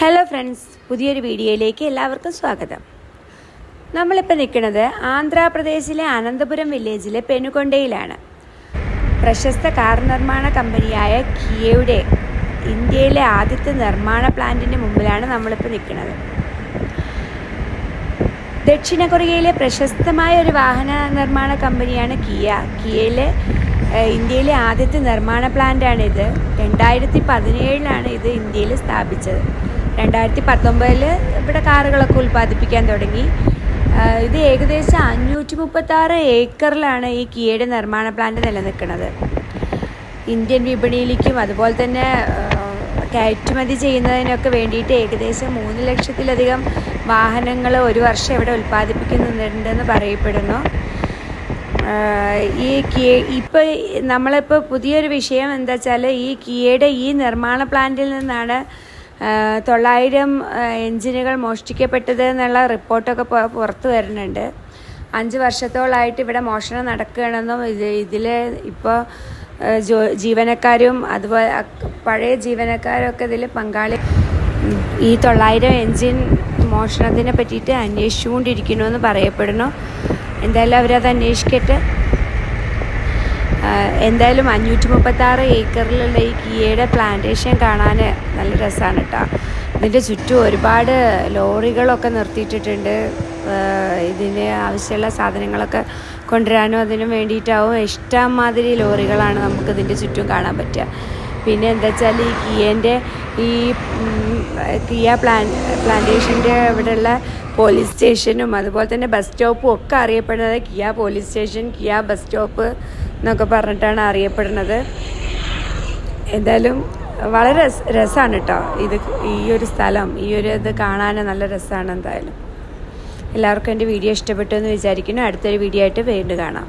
Hello friends പുതിയൊരു വീഡിയോയിലേക്ക് എല്ലാവർക്കും സ്വാഗതം. നമ്മളിപ്പോൾ നിൽക്കുന്നത് ആന്ധ്രാപ്രദേശിലെ അനന്തപുരം വില്ലേജിലെ പെനുകൊണ്ടയിലാണ്. പ്രശസ്ത കാർ നിർമ്മാണ കമ്പനിയായ കിയയുടെ ഇന്ത്യയിലെ ആദ്യത്തെ നിർമ്മാണ പ്ലാന്റിന്റെ മുമ്പിലാണ് നമ്മളിപ്പോൾ നിൽക്കുന്നത്. ദക്ഷിണ കൊറിയയിലെ പ്രശസ്തമായ ഒരു വാഹന നിർമ്മാണ കമ്പനിയാണ് കിയ. കിയയിലെ ഇന്ത്യയിലെ ആദ്യത്തെ നിർമ്മാണ പ്ലാന്റാണിത്. രണ്ടായിരത്തി പതിനേഴിലാണ് ഇത് ഇന്ത്യയിൽ സ്ഥാപിച്ചത്. രണ്ടായിരത്തി പത്തൊമ്പതിൽ ഇവിടെ കാറുകളൊക്കെ ഉൽപ്പാദിപ്പിക്കാൻ തുടങ്ങി. ഇത് ഏകദേശം അഞ്ഞൂറ്റി മുപ്പത്താറ് ഏക്കറിലാണ് ഈ കിയയുടെ നിർമ്മാണ പ്ലാന്റ് നിലനിൽക്കുന്നത്. ഇന്ത്യൻ വിപണിയിലേക്കും അതുപോലെ തന്നെ കയറ്റുമതി ചെയ്യുന്നതിനൊക്കെ വേണ്ടിയിട്ട് ഏകദേശം മൂന്ന് ലക്ഷത്തിലധികം വാഹനങ്ങൾ ഒരു വർഷം ഇവിടെ ഉൽപ്പാദിപ്പിക്കുന്നുണ്ടെന്ന് പറയപ്പെടുന്നു. ഈ കിയ ഇപ്പോൾ നമ്മളിപ്പോൾ പുതിയൊരു വിഷയം എന്താ വെച്ചാൽ ഈ കിയയുടെ ഈ നിർമ്മാണ പ്ലാന്റിൽ നിന്നാണ് തൊള്ളായിരം എഞ്ചിനുകൾ മോഷ്ടിക്കപ്പെട്ടത് എന്നുള്ള റിപ്പോർട്ടൊക്കെ പുറത്തു വരുന്നുണ്ട്. അഞ്ച് വർഷത്തോളായിട്ട് ഇവിടെ മോഷണം നടക്കുകയാണെന്നും ഇത് ഇതിൽ ഇപ്പോൾ ജോ ജീവനക്കാരും അതുപോലെ പഴയ ജീവനക്കാരൊക്കെ ഇതിൽ പങ്കാളി ഈ തൊള്ളായിരം എഞ്ചിൻ മോഷണത്തിനെ പറ്റിയിട്ട് അന്വേഷിച്ചുകൊണ്ടിരിക്കണമെന്ന് പറയപ്പെടുന്നു. എന്തായാലും അവരത് അന്വേഷിക്കട്ടെ. എന്തായാലും അഞ്ഞൂറ്റി മുപ്പത്താറ് ഏക്കറിലുള്ള ഈ കിയയുടെ പ്ലാന്റേഷൻ കാണാൻ നല്ല രസമാണ് കേട്ടോ ഇതിന്റെ ചുറ്റും ഒരുപാട് ലോറികളൊക്കെ നിർത്തിയിട്ടിട്ടുണ്ട്. ഇതിന് ആവശ്യമുള്ള സാധനങ്ങളൊക്കെ കൊണ്ടുവരാനും അതിനും വേണ്ടിയിട്ടാവും. ഇഷ്ടം മാതിരി ലോറികളാണ് നമുക്ക് ഇതിന്റെ ചുറ്റും കാണാൻ പറ്റുക. പിന്നെ എന്താ വെച്ചാൽ ഈ കിയേന്റെ ഈ കിയ പ്ലാൻ പ്ലാന്റേഷന്റെ ഇവിടെയുള്ള പോലീസ് സ്റ്റേഷനും അതുപോലെ തന്നെ ബസ് സ്റ്റോപ്പും ഒക്കെ അറിയപ്പെടുന്നത് Kia police station Kia bus stop എന്നൊക്കെ പറഞ്ഞിട്ടാണ് അറിയപ്പെടുന്നത്. എന്തായാലും വളരെ രസ രസമാണ് കേട്ടോ ഇത് ഈ ഒരു സ്ഥലം. ഈ ഒരു ഇത് കാണാൻ നല്ല രസമാണ് എന്തായാലും. എല്ലാവർക്കും എന്റെ വീഡിയോ ഇഷ്ടപ്പെട്ടു എന്ന് വിചാരിക്കുന്നു. അടുത്തൊരു വീഡിയോ ആയിട്ട് വീണ്ടും കാണാം.